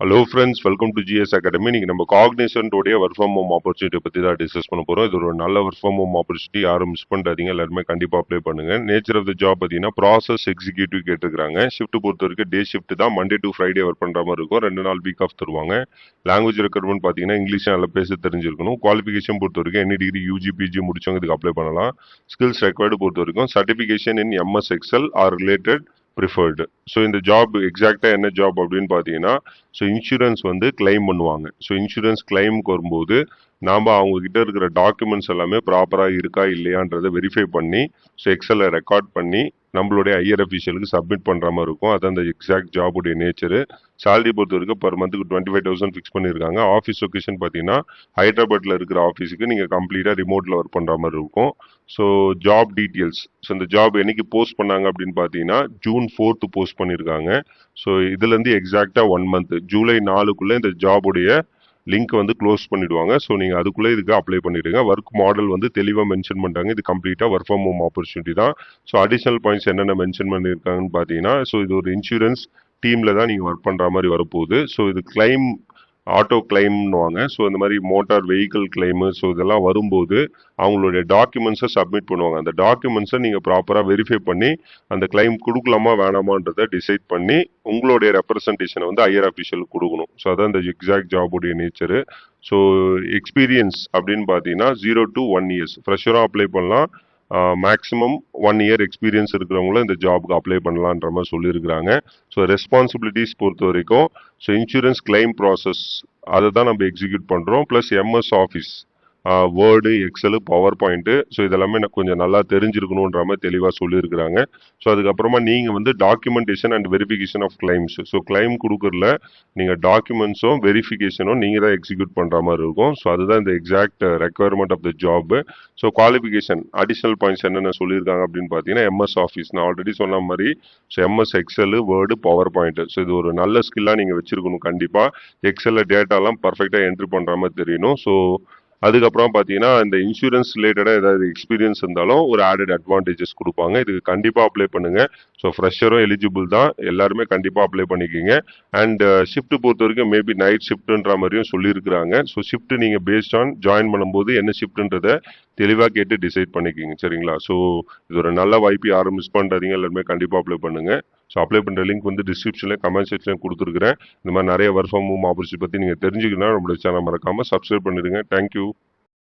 Hello friends welcome to GS academy நீங்கள் நம்ம காக்னிசன்டோடைய ஒர்க் ஃப்ரம் ஹோம் ஆப்பர்ச்சுனிட்டி பற்றி தான் டிஸ்கஸ் பண்ண போகிறோம் இது ஒரு நல்ல ஒர்க் ஃப்ரம் ஹோம் ஆப்பர்ச்சுனிட்டி யாரும் மிஸ் பண்ணுறாதீங்க எல்லாருமே கண்டிப்பாக அப்ளை பண்ணுங்க. நேச்சர் ஆஃப் த ஜாப் பார்த்தீங்கன்னா ப்ராசஸ் எக்ஸிக்யூட்டிவ் கேட்டிருக்காங்க ஷிஃப்ட் பொறுத்த வரைக்கும் டே ஷிஃப்ட் தான். மண்டே டு ஃப்ரைடே ஒர்க் பண்ணுற மாதிரி இருக்கும். ரெண்டு நாள் வீக் ஆஃப் தருவாங்க. லாங்குவேஜ் ரெக்யர்மெண்ட் பார்த்தீங்கன்னா இங்கிலீஷ் நல்லா பேச தெரிஞ்சிருக்கணும். குவாலிஃபிகேஷன் பொறுத்த வரைக்கும் என்ன டிகிரி யூஜி பிஜி முடிச்சவங்க இதுக்கு அப்ளை பண்ணலாம். ஸ்கில்ஸ் ரெக்வயர்டு பொறுத்த வரைக்கும் certification in MS Excel or related preferred so இந்த ஜாப் எக்ஸாக்டாக என்ன ஜாப் அப்படின்னு பார்த்தீங்கன்னா ஸோ இன்சூரன்ஸ் வந்து கிளைம் பண்ணுவாங்க. ஸோ இன்சூரன்ஸ் கிளைமுக்கு வரும்போது நாம் அவங்கக்கிட்ட இருக்கிற டாக்குமெண்ட்ஸ் எல்லாமே ப்ராப்பராக இருக்கா இல்லையான்றதை வெரிஃபை பண்ணி ஸோ எக்ஸலில் ரெக்கார்ட் பண்ணி நம்மளுடைய ஐயர் அஃபீஷியலுக்கு சப்மிட் பண்ணுற மாதிரி இருக்கும். அது அந்த எக்ஸாக்ட் ஜாபுடைய நேச்சரு சேலரி பொறுத்த வரைக்கும் பர் மந்த்துக்கு டுவெண்ட்டி ஃபைவ் தௌசண்ட் ஃபிக்ஸ் பண்ணியிருக்காங்க. ஆஃபீஸ் லொக்கேஷன் பார்த்தீங்கன்னா ஹைதராபாத்தில் இருக்கிற ஆஃபீஸுக்கு நீங்கள் கம்ப்ளீட்டாக ரிமோட்டில் ஒர்க் பண்ணுற மாதிரி இருக்கும். ஸோ ஜாப் டீட்டெயில்ஸ் ஸோ இந்த ஜாப் என்னைக்கு போஸ்ட் பண்ணாங்க அப்படின்னு பார்த்தீங்கன்னா ஜூன் ஃபோர்த்து போஸ்ட் பண்ணியிருக்காங்க. ஸோ இதுலேருந்து எக்ஸாக்டாக ஒன் மந்த் ஜூலை நாலுக்குள்ளே இந்த ஜாபுடைய லிங்க் வந்து க்ளோஸ் பண்ணிடுவாங்க. ஸோ நீங்கள் அதுக்குள்ளே இதுக்கு அப்ளை பண்ணிடுங்க. ஒர்க் மாடல் வந்து தெளிவாக மென்ஷன் பண்ணுறாங்க இது கம்ப்ளீட்டாக ஒர்க் ஃப்ரம் ஹோம் ஆப்பர்ச்சுனிட்டி தான். ஸோ அடிஷனல் பாயிண்ட்ஸ் என்னென்ன மென்ஷன் பண்ணியிருக்காங்கன்னு பார்த்தீங்கன்னா ஸோ இது ஒரு இன்சூரன்ஸ் டீமில் தான் நீங்கள் ஒர்க் பண்ணுற மாதிரி வரப்போகுது. ஸோ இது கிளைம் ஆட்டோ கிளைம்னுவாங்க ஸோ இந்த மாதிரி மோட்டார் வெஹிக்கிள் கிளைமு ஸோ இதெல்லாம் வரும்போது அவங்களுடைய டாக்குமெண்ட்ஸை சப்மிட் பண்ணுவாங்க. அந்த டாக்குமெண்ட்ஸை நீங்கள் ப்ராப்பராக வெரிஃபை பண்ணி அந்த கிளைம் கொடுக்கலாமா வேணாமான்றதை டிசைட் பண்ணி உங்களுடைய ரெப்ரசன்டேஷனை வந்து ஐயர் அஃபிஷியலுக்கு கொடுக்கணும். ஸோ அதான் இந்த எக்ஸாக்ட் ஜாபுடைய நேச்சரு ஸோ எக்ஸ்பீரியன்ஸ் அப்படின்னு பார்த்தீங்கன்னா ஜீரோ டு ஒன் இயர்ஸ் ஃப்ரெஷராக அப்ளை பண்ணலாம். மேக்ஸிமம் ஒன் இயர் எக்ஸ்பீரியன்ஸ் இருக்கிறவங்களும் இந்த ஜாபுக்கு அப்ளை பண்ணலான்ற மாதிரி சொல்லியிருக்கிறாங்க. ஸோ ரெஸ்பான்சிபிலிட்டிஸ் பொறுத்த வரைக்கும் ஸோ இன்சூரன்ஸ் கிளைம் ப்ராசஸ் அதை தான் நம்ம எக்ஸிக்யூட் பண்ணுறோம் plus MS office word excel power point so இதெல்லாமே எனக்கு கொஞ்சம் நல்லா தெரிஞ்சிருக்கணுன்ற மாதிரி தெளிவாக சொல்லியிருக்கிறாங்க. ஸோ அதுக்கப்புறமா நீங்கள் வந்து documentation and verification of claims so claim கொடுக்குறல நீங்கள் டாக்குமெண்ட்ஸும் வெரிஃபிகேஷனும் நீங்கள் தான் எக்ஸிக்யூட் பண்ணுற மாதிரி இருக்கும். ஸோ அதுதான் இந்த exact requirement of the job so qualification additional points என்னென்ன சொல்லியிருக்காங்க அப்படின்னு பார்த்தீங்கன்னா எம்எஸ் ஆஃபீஸ் நான் ஆல்ரெடி சொன்ன மாதிரி so MS excel word power point so இது ஒரு நல்ல ஸ்கில்லாக நீங்கள் வச்சுருக்கணும் கண்டிப்பாக எக்ஸலில் டேட்டாலாம் பர்ஃபெக்டாக என்ட்ரி பண்ணுற மாதிரி தெரியணும். ஸோ அதுக்கப்புறம் பார்த்தீங்கன்னா இந்த இன்சூரன்ஸ் ரிலேட்டடாக ஏதாவது எக்ஸ்பீரியன்ஸ் இருந்தாலும் ஒரு ஆடட் அட்வான்டேஜஸ் கொடுப்பாங்க. இதுக்கு கண்டிப்பாக அப்ளை பண்ணுங்கள் ஸோ ஃப்ரெஷரும் எலிஜிபிள் தான். எல்லாருமே கண்டிப்பாக அப்ளை பண்ணிக்கிங்க. அண்ட் ஷிஃப்ட் uh, பொறுத்த வரைக்கும் மேபி நைட் ஷிஃப்ட்ன்ற மாதிரியும் சொல்லியிருக்கிறாங்க. ஸோ ஷிஃப்ட் நீங்கள் பேஸ்ட் ஆன் ஜாயின் பண்ணும்போது என்ன ஷிஃப்ட்ன்றதை தெளிவாக கேட்டு டிசைட் பண்ணிக்கிங்க சரிங்களா? ஸோ இது ஒரு நல்ல வாய்ப்பு யாரும் மிஸ் பண்ணுறாதீங்க எல்லாருமே கண்டிப்பாக அப்ளை பண்ணுங்க. ஸோ அப்ளை பண்ணுற லிங்க் வந்து டிஸ்கிரிப்ஷனில் கமெண்ட் செக்ஷனில் கொடுத்துருக்குறேன். இந்த மாதிரி நிறைய ஒர்க் ஃப்ரம் ஹோம் ஆப்பர்ச்சுனிட்டி பற்றி நீங்கள் தெரிஞ்சுக்கணும் நம்மளோட சேனல் மறக்காமல் சப்ஸ்கிரைப் பண்ணிடுங்க. தேங்க்யூ